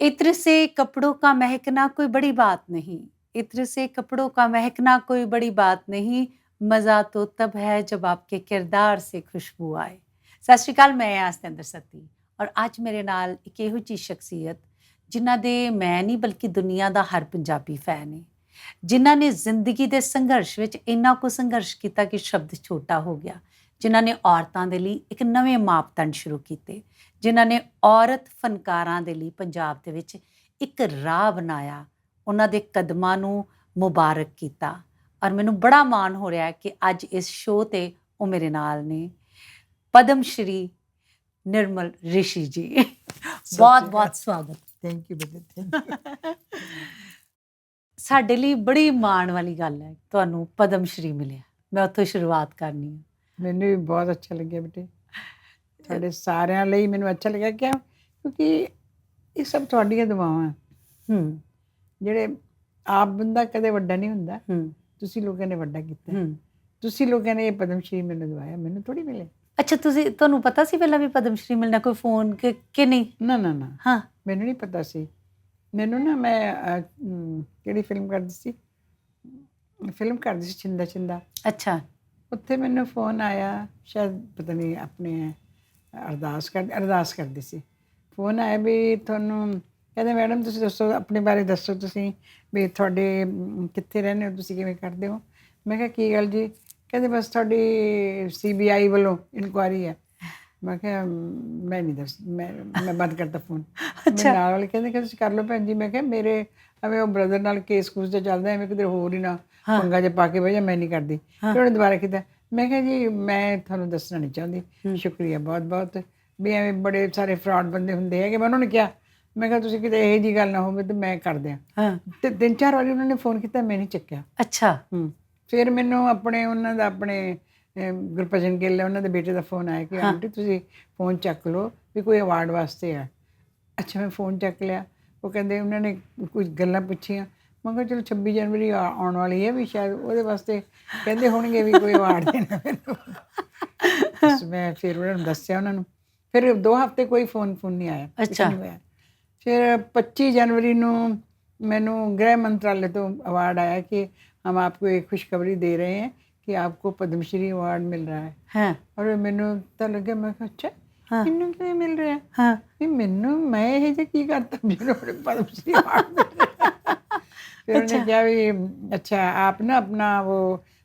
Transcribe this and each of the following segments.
इत्र से कपड़ों का महकना कोई बड़ी बात नहीं इत्र से कपड़ों का महकना कोई बड़ी बात नहीं ਮਜ਼ਾ तो तब है जब आपके किरदार से ਖੁਸ਼ਬੂ ਆਏ ਸਤਿ ਸ਼੍ਰੀ ਅਕਾਲ ਮੈਂ ਹਾਂ ਸਤਿੰਦਰ ਸੱਤੀ ਔਰ ਅੱਜ ਮੇਰੇ ਨਾਲ ਇੱਕ ਇਹੋ ਜਿਹੀ ਸ਼ਖਸੀਅਤ ਜਿਨ੍ਹਾਂ ਦੇ ਮੈਂ ਨਹੀਂ ਬਲਕਿ ਦੁਨੀਆ ਦਾ ਹਰ ਪੰਜਾਬੀ ਫੈਨ ਹੈ ਜਿਨ੍ਹਾਂ ਨੇ ਜ਼ਿੰਦਗੀ ਦੇ ਸੰਘਰਸ਼ ਵਿੱਚ ਇੰਨਾ ਕੁ ਸੰਘਰਸ਼ ਕੀਤਾ ਕਿ ਸ਼ਬਦ ਛੋਟਾ ਹੋ ਗਿਆ ਜਿਨ੍ਹਾਂ ਨੇ ਔਰਤਾਂ ਦੇ ਲਈ ਇੱਕ ਨਵੇਂ ਮਾਪਦੰਡ ਸ਼ੁਰੂ ਕੀਤੇ ਜਿਨ੍ਹਾਂ ਨੇ ਔਰਤ ਫਨਕਾਰਾਂ ਦੇ ਲਈ ਪੰਜਾਬ ਦੇ ਵਿੱਚ ਇੱਕ ਰਾਹ ਬਣਾਇਆ ਉਹਨਾਂ ਦੇ ਕਦਮਾਂ ਨੂੰ ਮੁਬਾਰਕ ਕੀਤਾ। ਔਰ ਮੈਨੂੰ ਬੜਾ ਮਾਣ ਹੋ ਰਿਹਾ ਹੈ ਕਿ ਅੱਜ ਇਸ ਸ਼ੋਅ ਤੇ ਉਹ ਮੇਰੇ ਨਾਲ ਨੇ। ਪਦਮ ਸ਼੍ਰੀ ਨਿਰਮਲ ਰਿਸ਼ੀ ਜੀ। ਬਹੁਤ ਬਹੁਤ ਸਵਾਗਤ। ਥੈਂਕ ਯੂ ਬੇਟੇ ਥੈਂਕ ਯੂ ਸਾਡੇ ਲਈ ਬੜੀ ਮਾਣ ਵਾਲੀ ਗੱਲ ਹੈ ਤੁਹਾਨੂੰ ਪਦਮ ਸ਼੍ਰੀ ਮਿਲਿਆ। ਮੈਂ ਉੱਥੋਂ ਸ਼ੁਰੂਆਤ ਕਰਨੀ ਹੈ। ਮੈਨੂੰ ਵੀ ਬਹੁਤ ਅੱਛਾ ਲੱਗਿਆ ਬੇਟੇ। ਤੁਹਾਡੇ ਸਾਰਿਆਂ ਲਈ ਮੈਨੂੰ ਅੱਛਾ ਲੱਗਿਆ। ਕਿਉਂ ਕਿਉਂਕਿ ਇਹ ਸਭ ਤੁਹਾਡੀਆਂ ਦੁਆਵਾਂ ਹੂੰ। ਜਿਹੜੇ ਆਪ ਬੰਦਾ ਕਦੇ ਵੱਡਾ ਨਹੀਂ ਹੁੰਦਾ। ਹੂੰ। ਤੁਸੀਂ ਲੋਕਾਂ ਨੇ ਵੱਡਾ ਕੀਤਾ। ਹੈ। ਤੁਸੀਂ ਲੋਕਾਂ ਨੇ ਇਹ ਪਦਮ ਸ਼੍ਰੀ ਮੈਨੂੰ ਦਵਾਇਆ। ਮੈਨੂੰ ਥੋੜੀ ਮਿਲੇ ਅੱਛਾ ਤੁਸੀਂ ਤੁਹਾਨੂੰ ਪਤਾ ਸੀ ਪਹਿਲਾਂ ਵੀ ਪਦਮ ਸ਼੍ਰੀ ਮਿਲਣਾ ਕੋਈ ਫੋਨ ਕਿ ਕਿ ਨਹੀਂ? ਨਾ ਨਾ ਨਾ। ਹਾਂ। ਮੈਨੂੰ ਨਹੀਂ ਪਤਾ ਸੀ। ਮੈਨੂੰ ਨਾ ਮੈਂ ਕਿਹੜੀ ਫਿਲਮ ਕਰਦੀ ਸੀ? ਫਿਲਮ ਕਰਦੀ ਸੀ ਚਿੰਦਾ ਚਿੰਦਾ ਅੱਛਾ। ਉੱਥੇ ਮੈਨੂੰ ਫੋਨ ਆਇਆ ਸ਼ਾਇਦ ਪਤਾ ਨਹੀਂ ਆਪਣੇ ਅਰਦਾਸ ਕਰ ਅਰਦਾਸ ਕਰਦੀ ਸੀ। ਫੋਨ ਆਇਆ ਵੀ ਤੁਹਾਨੂੰ ਕਹਿੰਦੇ ਮੈਡਮ ਤੁਸੀਂ ਦੱਸੋ ਆਪਣੇ ਬਾਰੇ ਦੱਸੋ ਤੁਸੀਂ ਵੀ ਤੁਹਾਡੇ ਕਿੱਥੇ ਰਹਿੰਦੇ ਹੋ ਤੁਸੀਂ ਕਿਵੇਂ ਕਰਦੇ ਹੋ? ਮੈਂ ਕਿਹਾ ਕੀ ਗੱਲ ਜੀ? ਕਹਿੰਦੇ ਬਸ ਤੁਹਾਡੀ ਸੀਬੀਆਈ ਵੱਲੋਂ ਇਨਕੁਆਰੀ ਹੈ। ਮੈਂ ਕਿਹਾ ਮੈਂ ਨਹੀਂ ਦੱਸ ਮੈਂ ਮੈਂ ਬੰਦ ਕਰਤਾ ਫੋਨ ਮੇਰੇ ਨਾਲ ਵਾਲੇ ਕਹਿੰਦੇ ਕਿ ਤੁਸੀਂ ਕਰ ਲਓ ਭੈਣ ਜੀ ਮੈਂ ਕਿਹਾ ਮੇਰੇ ਐਵੇਂ ਉਹ ਬ੍ਰਦਰ ਨਾਲ ਕੇਸ ਕੂਸ ਤੇ ਚੱਲਦਾ ਐਵੇਂ ਕਿਤੇ ਹੋਰ ਹੀ ਨਾ। ਪੰਗਾ ਜੇ ਪਾ ਕੇ ਬਹਿ ਜਾ ਮੈਂ ਨਹੀਂ ਕਰਦੀ। ਫਿਰ ਉਹਨੇ ਦੁਬਾਰਾ ਕੀਤਾ। ਮੈਂ ਕਿਹਾ ਜੀ ਮੈਂ ਤੁਹਾਨੂੰ ਦੱਸਣਾ ਨਹੀਂ ਚਾਹੁੰਦੀ। ਸ਼ੁਕਰੀਆ ਬਹੁਤ ਬਹੁਤ ਵੀ ਐਵੇਂ ਬੜੇ ਸਾਰੇ ਫਰਾਡ ਬੰਦੇ ਹੁੰਦੇ ਹੈਗੇ। ਮੈਂ ਉਹਨਾਂ ਨੂੰ ਕਿਹਾ ਮੈਂ ਕਿਹਾ ਤੁਸੀਂ ਕਿਤੇ ਇਹੋ ਜੀ ਗੱਲ ਨਾ ਹੋਵੇ ਤੇ ਮੈਂ ਕਰ ਦਿਆਂ। ਹਾਂ। ਤੇ ਤਿੰਨ ਚਾਰ ਵਾਰੀ ਉਹਨਾਂ ਨੇ ਫੋਨ ਕੀਤਾ ਮੈਂ ਨਹੀਂ ਚੱਕਿਆ। ਅੱਛਾ। ਹੂੰ। ਫਿਰ ਮੈਨੂੰ ਆਪਣੇ ਉਹਨਾਂ ਦਾ ਆਪਣੇ ਗੁਰਭਜਨ ਗਿੱਲ ਉਹਨਾਂ ਦੇ ਬੇਟੇ ਦਾ ਫੋਨ ਆਇਆ ਕਿ ਆਂਟੀ ਤੁਸੀਂ ਫੋਨ ਚੱਕ ਲਓ ਵੀ ਕੋਈ ਅਵਾਰਡ ਵਾਸਤੇ ਆ। ਅੱਛਾ ਮੈਂ ਫੋਨ ਚੱਕ ਲਿਆ। ਉਹ ਕਹਿੰਦੇ ਉਹਨਾਂ ਨੇ ਕੁਝ ਗੱਲਾਂ ਪੁੱਛੀਆਂ। ਮੈਂ ਕਿਹਾ ਚਲ 26 ਜਨਵਰੀ ਆਉਣ ਵਾਲੀ ਹੈ ਵੀ ਸ਼ਾਇਦ ਉਹਦੇ ਵਾਸਤੇ ਕਹਿੰਦੇ ਹੋਣਗੇ ਵੀ ਕੋਈ ਅਵਾਰਡ ਦੇਣਾ ਫਿਰ ਮੈਂ ਫਿਰ ਉਹਨਾਂ ਨੂੰ ਦੱਸਿਆ ਉਹਨਾਂ ਨੂੰ। ਫਿਰ ਦੋ ਹਫ਼ਤੇ ਕੋਈ ਫੋਨ ਫੋਨ ਨਹੀਂ ਆਇਆ ਅੱਛਾ। ਫਿਰ 25 ਜਨਵਰੀ ਨੂੰ ਮੈਨੂੰ ਗ੍ਰਹਿ ਮੰਤਰਾਲੇ ਤੋਂ ਅਵਾਰਡ ਆਇਆ ਕਿ ਹਮ ਆਪਕੋ ਇੱਕ ਖੁਸ਼ਖਬਰੀ ਦੇ ਰਹੇ ਹਾਂ ਕਿ ਆਪਕੋ ਪਦਮ ਸ਼੍ਰੀ ਅਵਾਰਡ ਮਿਲ ਰਿਹਾ ਹੈ। ਹਾਂ। ਔਰ ਮੈਨੂੰ ਤਾਂ ਲੱਗਿਆ ਮੈਂ ਕਿਹਾ ਅੱਛਾ ਮੈਨੂੰ ਕਿਵੇਂ ਮਿਲ ਰਿਹਾ ਹਾਂ ਵੀ ਮੈਨੂੰ ਮੈਂ ਇਹ ਜੇ ਕੀ ਕਰਤਾ ਮੈਨੂੰ ਆਪਣੇ ਪਦਮਸ਼੍ਰੀ अवार्ड मिल रहा है। फिर उन्होंने क्या भी अच्छा आप ना अपना वो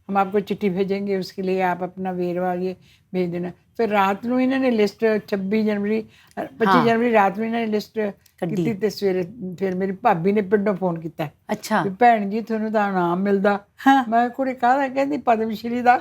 हम आपको चिट्ठी भेजेंगे उसके लिए आप अपना वेरवा ये भेज देना ਫਿਰ ਰਾਤ ਨੂੰ ਇਹਨਾਂ ਨੇ ਲਿਸਟ 26 ਜਨਵਰੀ ਅ, 25 ਹਾਂ। ਜਨਵਰੀ ਰਾਤ ਨੂੰ ਇਹਨਾਂ ਨੇ ਲਿਸਟ ਕੱਢੀ। ਕੀਤੀ ਤੇ ਸਵੇਰੇ ਫਿਰ ਮੇਰੀ ਭਾਬੀ ਨੇ ਪਿੰਡੋਂ ਫੋਨ ਕੀਤਾ ਅੱਛਾ ਵੀ ਭੈਣ ਜੀ ਤੁਹਾਨੂੰ ਤਾਂ ਨਾਮ ਮਿਲਦਾ ਹਾਂ ਮੈਂ ਕੁੜੀ ਕਾਹਦਾ ਕਹਿੰਦੀ ਪਦਮ ਸ਼੍ਰੀ ਦਾ